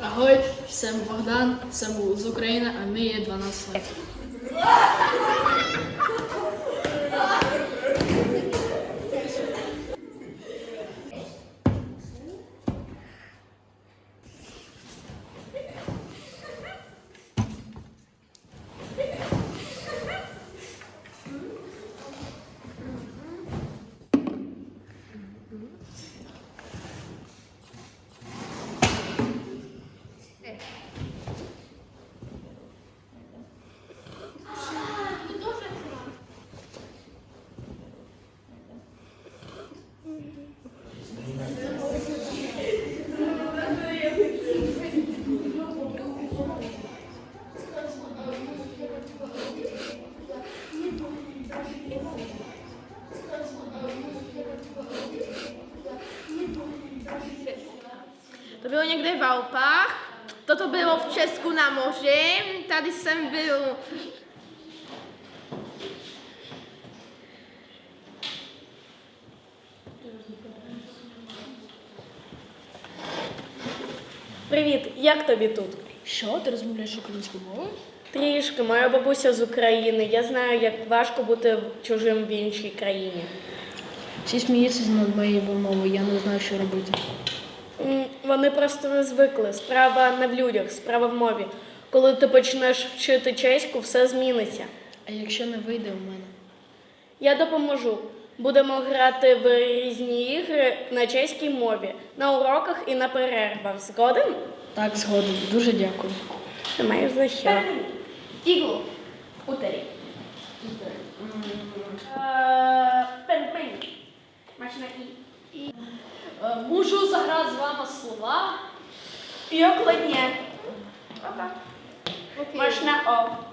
Агой, Сем Богдан, Сем з України, а ми є 12 років. To było niekde w Alpach. To to było w Czesku na morzu. Tady jsem byl Привіт, як тобі тут? Що, ти розмовляєш українською мовою? Трішки, моя бабуся з України. Я знаю, як важко бути чужим в іншій країні. Всі сміються над моєю мовою, я не знаю, що робити. Вони просто не звикли. Справа не в людях, справа в мові. Коли ти почнеш вчити чеську, все зміниться. А якщо не вийде у мене? Я допоможу. Будемо грати в різні ігри на чеській мові, на уроках і на перервах. Згоден? Так, згоден. Дуже дякую. Ти маєш за що. iglu. Úterý. Пен пен. Маєш на і. Можу заграти з вами слова. І окладня. Маєш на о.